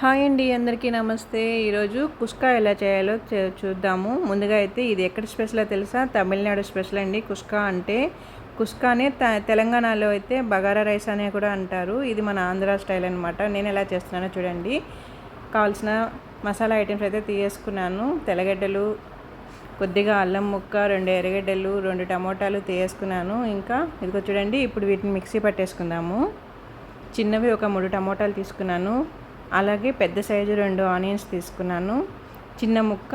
Hi అండి అందరికీ నమస్తే. ఈరోజు కుష్కా ఎలా చేయాలో చూద్దాము. ముందుగా అయితే ఇది ఎక్కడ స్పెషల్ తెలుసా? తమిళనాడు స్పెషల్ అండి కుష్కా అంటే. కుష్కానే త తెలంగాణలో అయితే బగారా రైస్ అనే కూడా అంటారు. ఇది మన ఆంధ్ర స్టైల్ అనమాట నేను ఎలా చేస్తున్నానో చూడండి. కావాల్సిన మసాలా ఐటమ్స్ అయితే తీసేసుకున్నాను తెల్లగడ్డలు కొద్దిగా అల్లం ముక్క రెండు ఎర్రగడ్డలు రెండు టమోటాలు తీసేసుకున్నాను ఇంకా ఇదిగో చూడండి ఇప్పుడు వీటిని మిక్సీ పట్టేసుకుందాము. చిన్నవి ఒక మూడు టమోటాలు తీసుకున్నాను. అలాగే పెద్ద సైజు రెండు ఆనియన్స్ తీసుకున్నాను. చిన్న ముక్క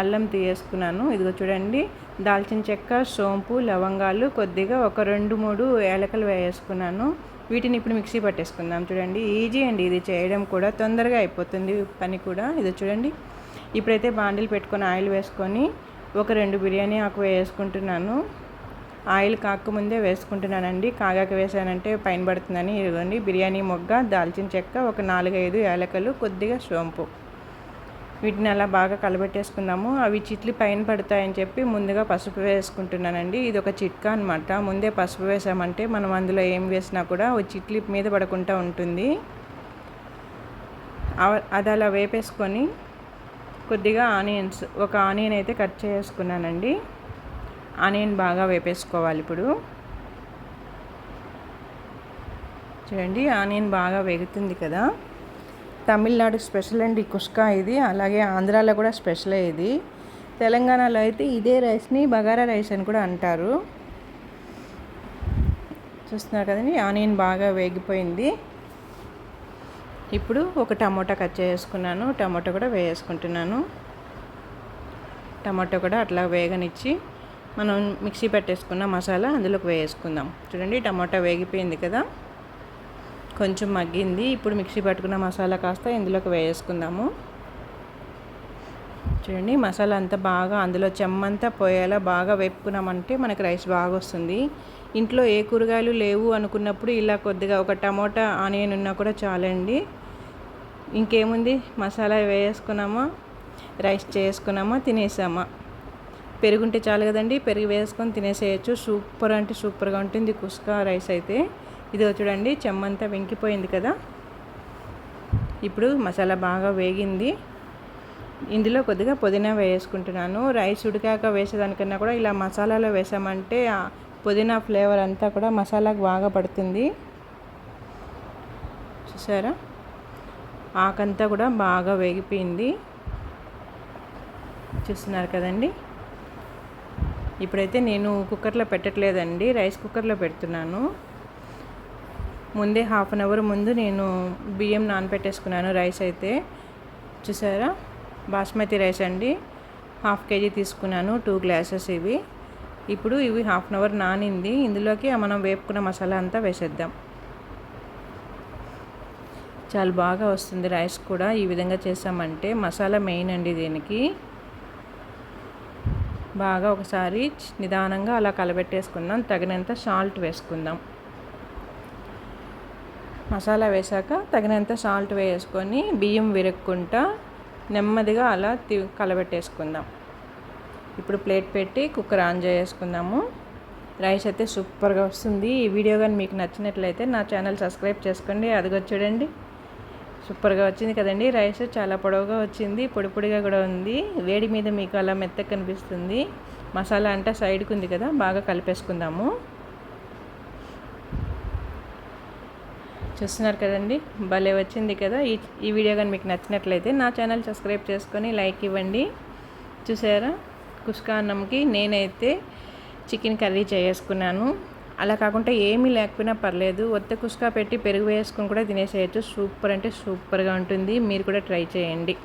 అల్లం తీసేసుకున్నాను ఇదిగో చూడండి దాల్చిన చెక్క సోంపు లవంగాలు కొద్దిగా ఒక రెండు మూడు ఏలకలు వేసుకున్నాను వీటిని ఇప్పుడు మిక్సీ పట్టేసుకుందాం. చూడండి ఈజీ అండి ఇది చేయడం కూడా. తొందరగా అయిపోతుంది పని కూడా. ఇది చూడండి ఇప్పుడైతే బాండిల్ పెట్టుకొని ఆయిల్ వేసుకొని ఒక రెండు బిర్యానీ ఆకు వేసుకుంటున్నాను ఆయిల్ కాకముందే వేసుకుంటున్నానండి. కాగాక వేసానంటే పైన పడుతుందని ఇదిగోండి బిర్యానీ మొగ్గ దాల్చిన చెక్క ఒక నాలుగైదు ఏలకలు కొద్దిగా సోంపు. వీటిని అలా బాగా కలబెట్టేసుకుందాము. అవి చిట్లు పైన పడతాయని చెప్పి ముందుగా పసుపు వేసుకుంటున్నానండి. ఇది ఒక చిట్కా అనమాట ముందే పసుపు వేసామంటే మనం అందులో ఏం వేసినా కూడా చిట్లి మీద పడకుండా ఉంటుంది. అది అలా వేపేసుకొని కొద్దిగా ఆనియన్స్ ఒక ఆనియన్ అయితే కట్ చేసుకున్నానండి. ఆనియన్ బాగా వేపేసుకోవాలి ఇప్పుడు. చూడండి ఆనియన్ బాగా వేగుతుంది కదా. తమిళనాడు స్పెషల్ అండి కుష్కా ఇది అలాగే ఆంధ్రాలో కూడా స్పెషల్ ఇది. తెలంగాణలో అయితే ఇదే రైస్ని బగారా రైస్ అని కూడా అంటారు. చూస్తున్నారు కదండి ఆనియన్ బాగా వేగిపోయింది. ఇప్పుడు ఒక టమోటా కట్ చేసుకున్నాను టమోటా కూడా వేసుకుంటున్నాను టమాటో కూడా అట్లా వేగనిచ్చి మనం మిక్సీ పెట్టేసుకున్న మసాలా అందులోకి వేసుకుందాం. చూడండి టమాటా వేగిపోయింది కదా? కొంచెం మగ్గింది. ఇప్పుడు మిక్సీ పట్టుకున్న మసాలా కాస్త ఇందులోకి వేసుకుందాము. చూడండి మసాలా అంతా బాగా అందులో చెమ్మంతా పోయేలా బాగా వేపుకున్నామంటే మనకి రైస్ బాగా వస్తుంది. ఇంట్లో ఏ కూరగాయలు లేవు అనుకున్నప్పుడు ఇలా కొద్దిగా ఒక టమోటా ఆనియన్ ఉన్నా కూడా చాలండి. ఇంకేముంది? మసాలా వేసుకున్నామా? రైస్ చేసుకున్నామా? తినేసామా? పెరుగుంటే చాలు కదండి. పెరుగు వేసుకొని తినేసేయచ్చు. సూపర్ అంటే సూపర్గా ఉంటుంది. కుస్కా రైస్ అయితే. ఇది చూడండి. చెమ్మంతా వెంకిపోయింది కదా. ఇప్పుడు మసాలా బాగా వేగింది. ఇందులో కొద్దిగా పుదీనా వేసుకుంటున్నాను. రైస్ ఉడికాక వేసేదానికన్నా కూడా ఇలా మసాలాలో వేసామంటే పుదీనా ఫ్లేవర్ అంతా కూడా మసాలాకు బాగా పడుతుంది. చూసారా? ఆకంతా కూడా బాగా వేగిపోయింది. చూస్తున్నారు కదండి? ఇప్పుడైతే నేను కుక్కర్లో పెట్టట్లేదండి రైస్ కుక్కర్లో పెడుతున్నాను. ముందే హాఫ్ అన్ అవర్ ముందు నేను బియ్యం నానబెట్టేసుకున్నాను రైస్ అయితే. చూసారా? బాస్మతి రైస్ అండి. హాఫ్ కేజీ తీసుకున్నాను టూ గ్లాసెస్ ఇవి. ఇప్పుడు ఇవి హాఫ్ అన్ అవర్ నానింది. ఇందులోకి మనం వేపుకున్న మసాలా అంతా వేసేద్దాం. చాలా బాగా వస్తుంది రైస్ కూడా. ఈ విధంగా చేసామంటే మసాలా మెయిన్ అండి దీనికి. బాగా ఒకసారి నిదానంగా అలా కలబెట్టేసుకుందాం. తగినంత సాల్ట్ వేసుకుందాం. మసాలా వేసాక తగినంత సాల్ట్ వేసుకొని బియ్యం విరక్కుంటా నెమ్మదిగా అలా కలబెట్టేసుకుందాం. ఇప్పుడు ప్లేట్ పెట్టి కుక్కర్ ఆన్ చేసుకుందాము రైస్ అయితే సూపర్గా వస్తుంది. ఈ వీడియో కానీ మీకు నచ్చినట్లయితే నా ఛానల్ సబ్స్క్రైబ్ చేసుకోండి. అదిగో చూడండి. సూపర్గా వచ్చింది కదండి. రైస్ చాలా పొడవుగా వచ్చింది. పొడి పొడిగా కూడా ఉంది. వేడి మీద మీకు అలా మెత్తగా కనిపిస్తుంది. మసాలా అంటే సైడ్కి ఉంది కదా బాగా కలిపేసుకుందాము. చూస్తున్నారు కదండి భలే వచ్చింది కదా. ఈ ఈ వీడియో కానీ మీకు నచ్చినట్లయితే నా ఛానల్ సబ్స్క్రైబ్ చేసుకొని లైక్ ఇవ్వండి. చూసారా? కుష్కా అన్నంకి నేనైతే చికెన్ కర్రీ చేసుకున్నాను. అలా కాకుండా ఏమీ లేకపోయినా పర్లేదు. ఒత్త కుసుకా పెట్టి పెరుగు వేసుకొని కూడా తినేసేయచ్చు. సూపర్ అంటే సూపర్గా ఉంటుంది. మీరు కూడా ట్రై చేయండి.